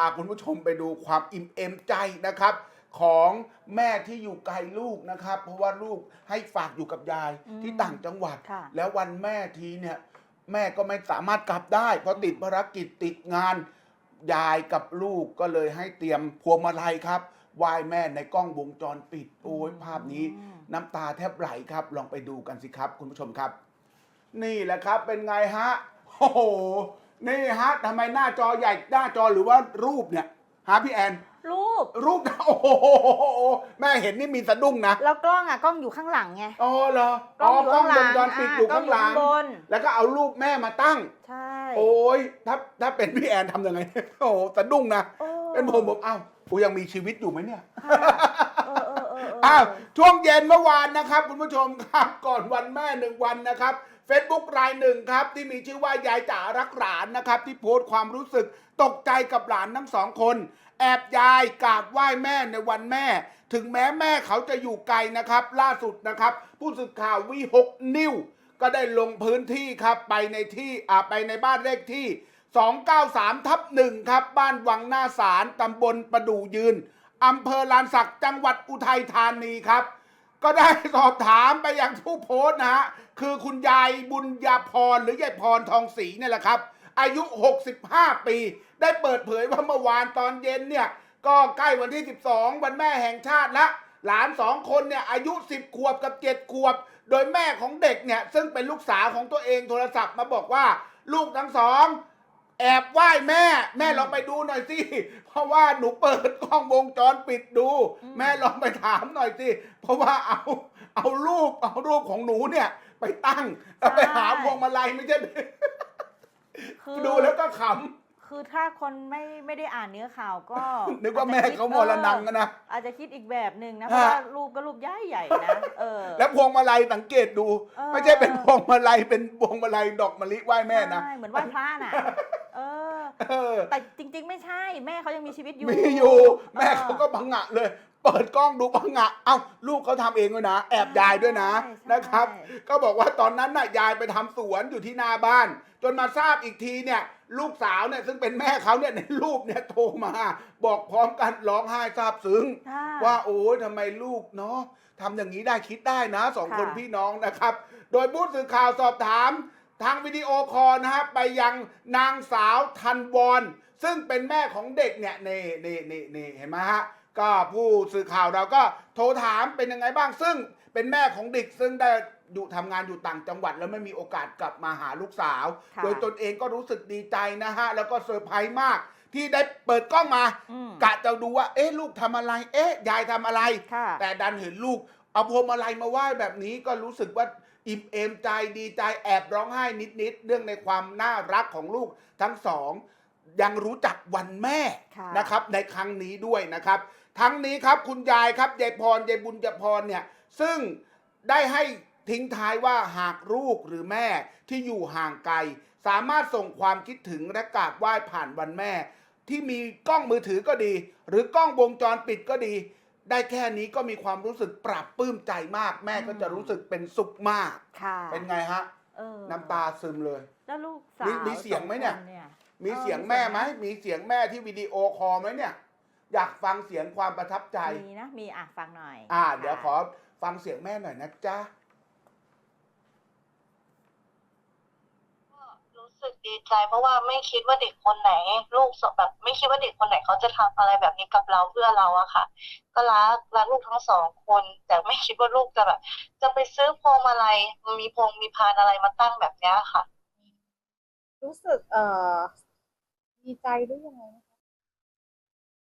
าคุณผู้ชมไปดูความอิ่มเอมใจนะครับ ของแม่ที่อยู่ไกลลูกนะครับ เพราะว่าลูกให้ฝากอยู่กับยายอืมที่ต่างจังหวัด ค่ะ แล้ววันแม่ทีเนี่ยแม่ก็ไม่สามารถกลับได้ เพราะติดภารกิจติดงาน ยายกับลูกก็เลยให้เตรียมพวงมาลัยครับไหว้แม่ในกล้องวงจรปิดโอ้ยภาพนี้อืมน้ำตาแทบไหลครับ ลองไปดูกันสิครับ คุณผู้ชมครับ นี่แหละครับเป็นไงฮะ โอ้โห นี่ฮะทำไมหน้าจอใหญ่หน้าจอหรือว่ารูปเนี่ยฮะพี่แอน รูป รูปโอ้โหแม่เห็นนี่มีสะดุ้งนะแล้วกล้องอะกล้องอยู่ข้างหลังไง อ๋อเหรอกล้องอยู่กล้องข้างหลัวงงจรปิดอยู่ข้างหลังอ่ากล้องอยู่ข้างบน แล้วก็เอารูปแม่มาตั้ง ใช่ โอ้ยถ้าถ้าเป็นพี่แอนทำยังไง โอ้โหสะดุ้งนะ โอ้เป็นผมผมเอ้ากูยังมีชีวิตอยู่ไหมเนี่ยค่ะเอ้าวช่วงเย็นเมื่อวานนะครับ คุณผู้ชมครับก่อนวันแม่หนึ่งวันนะครับ Facebook รายหนึ่งครับ ที่มีชื่อว่ายายจ๋ารักหลานนะครับ ที่โพสต์ความรู้สึกตกใจกับหลานทั้งสองคน แอบยายกราบไหว้แม่ในวันแม่ ถึงแม้แม่เขาจะอยู่ไกลนะครับ ล่าสุดนะครับ ผู้สื่อข่าววีหกนิ้ว ก็ได้ลงพื้นที่ครับไปในที่อ่าไปในบ้านเลขที่ 293ทับหนึ่งครับ บ้านวังหน้าสารตำบลประดูยืน อำเภอลานสักจังหวัดอุทัยธานีครับ ก็ได้สอบถามไปยังผู้โพสต์นะฮะคือคุณยายบุญญาพรหรือยายพรทองศรีเนี่ยแหละครับ อายุ 65 ปี ได้เปิดเผยว่าเมื่อวานตอนเย็นเนี่ย ก็ใกล้วันที่ 12 วันแม่แห่งชาติละหลานสองคนเนี่ยอายุ 10 ขวบกับ 7 ขวบ โดยแม่ของเด็กเนี่ย ซึ่งเป็นลูกสาวของตัวเองโทรศัพท์มาบอกว่า ลูกทั้งสอง แอบไหว้แม่ แม่ลองไปดูหน่อยสิ เพราะว่าหนูเปิดกล้องวงจรปิดดู แม่ลองไปถามหน่อยสิ เพราะว่าเอาเอารูปเอารูปของหนูเนี่ย ไปตั้งแล้วไปหาพวงมาลัยไม่ใช่คือดูแล้วก็ขคือถ้าคนไม่ไม่ได้อ่านเนื้อข่าวก็ำนึกว่าแม่เขามรณงกันนะอาจจะคิดอีกแบบหนึ่งนะเพราะฮะว่ารูปก็รูปใหญ่ใหญ่ๆนะเออ แล้วพวงมาลัยสังเกตดูเออไม่ใช่เป็นพวงมาลัยเป็นพวงมาลัยดอกมะลิไหว้แม่นะใช่เหมือนไหว้พระน่ะ เออ เออ แต่จริง ๆ ไม่ใช่ แม่เขายังมีชีวิตอยู่ มีอยู่ แม่ออเขาก็พังงะเลย เปิดกล้องดูพังงะ เอ้าลูกเขาทำเองด้วยนะ แอบยายด้วยนะใช่ใช่ นะครับ ก็บอกว่าตอนนั้นน่ะยายไปทำสวนอยู่ที่หน้าบ้าน จนมาทราบอีกทีเนี่ย ลูกสาวเนี่ยซึ่งเป็นแม่เขาเนี่ยในรูปเนี่ยโทรมา บอกพร้อมกันร้องไห้ซาบซึ้ง ค่ะ ว่าโอ้ยทำไมลูกเนาะทำอย่างนี้ได้คิดได้นะสองค่ะ คนพี่น้องนะครับ โดยผู้สื่อข่าวสอบถาม ทางวิดีโอคอลนะฮะไปยังนางสาวทันวอนซึ่งเป็นแม่ของเด็กเนี่ยนี่นี่นี่นี่เห็นไหมฮะก็ผู้สื่อข่าวเราก็โทรถามเป็นยังไงบ้าง ซึ่งเป็นแม่ของเด็กซึ่งได้อยู่ทำงานอยู่ต่างจังหวัด แล้วไม่มีโอกาสกลับมาหาลูกสาว ค่ะ โดยตนเองก็รู้สึกดีใจนะฮะ แล้วก็เซอร์ไพรส์มาก ที่ได้เปิดกล้องมา อืมกะจะดูว่า เอ๊ะลูกทำอะไร เอ๊ะยายทำอะไร ค่ะ แต่ดันเห็นลูกเอาพวงมาลัยมาไหว้แบบนี้ก็รู้สึกว่า อิ่มเอมใจดีใจแอบร้องไห้นิดๆเรื่องในความน่ารักของลูกทั้งสอง ยังรู้จักวันแม่ค่ะนะครับ ในครั้งนี้ด้วยนะครับ ทั้งนี้ครับคุณยายครับยายพรยายบุญยพรเนี่ยซึ่งได้ให้ทิ้งท้ายว่าหากลูกหรือแม่ที่อยู่ห่างไกล สามารถส่งความคิดถึงและกราบไหว้ผ่านวันแม่ ที่มีกล้องมือถือก็ดี หรือกล้องวงจรปิดก็ดี ได้แค่นี้ก็มีความรู้สึกปรับปลื้มใจมาก แม่ก็จะรู้สึกเป็นสุขมาก ค่ะเป็นไงฮะ เออน้ำตาซึมเลย แล้วลูกสาวมีมีเสียงไหมเนี่ย สอคมีเสียงแม่ไหมมีเสียงแม่ที่วิดีโอคอลไหมเนี่ย อยากฟังเสียงความประทับใจ มีนะ มีอะฟังหน่อยอ่า เดี๋ยวขอค่ะฟังเสียงแม่หน่อยนะจ๊ะ ก็ รู้สึกดีใจ เพราะว่าไม่คิดว่าเด็กคนไหน ลูกสแบบ ไม่คิดว่าเด็กคนไหนเขาจะทำอะไรแบบนี้กับเราเพื่อเราอะค่ะ ก็รักรักลูกทั้งสองคน แต่ไม่คิดว่าลูกจะแบบ จะไปซื้อพวงมาลัยมีพวงมีพานอะไรมาตั้งแบบเนี้ยค่ะ รู้สึกเอ่อดีใจด้วยยังไงนะคะ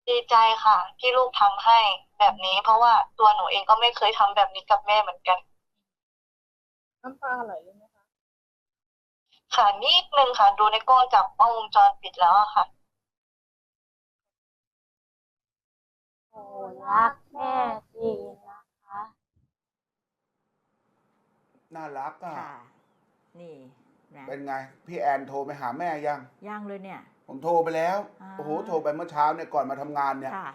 ดีใจค่ะ ที่ลูกทำให้แบบนี้ เพราะว่าตัวหนูเองก็ไม่เคยทำแบบนี้กับแม่เหมือนกัน น้ำตาไหลเลยไหมคะ ค่ะนิดนึงค่ะ ดูในกล้องจับกล้องวงจรปิดแล้วอะค่ะ โอ้รักแม่จริงนะคะ น่ารักอะ ค่ะ นี่นะเป็นไง พี่แอนโทรไปหาแม่ยัง ย่างเลยเนี่ย ผมโทรไปแล้ว อ่า โอ้โห โทรไปเมื่อเช้าเนี่ยก่อนมาทำงานเนี่ย ค่ะ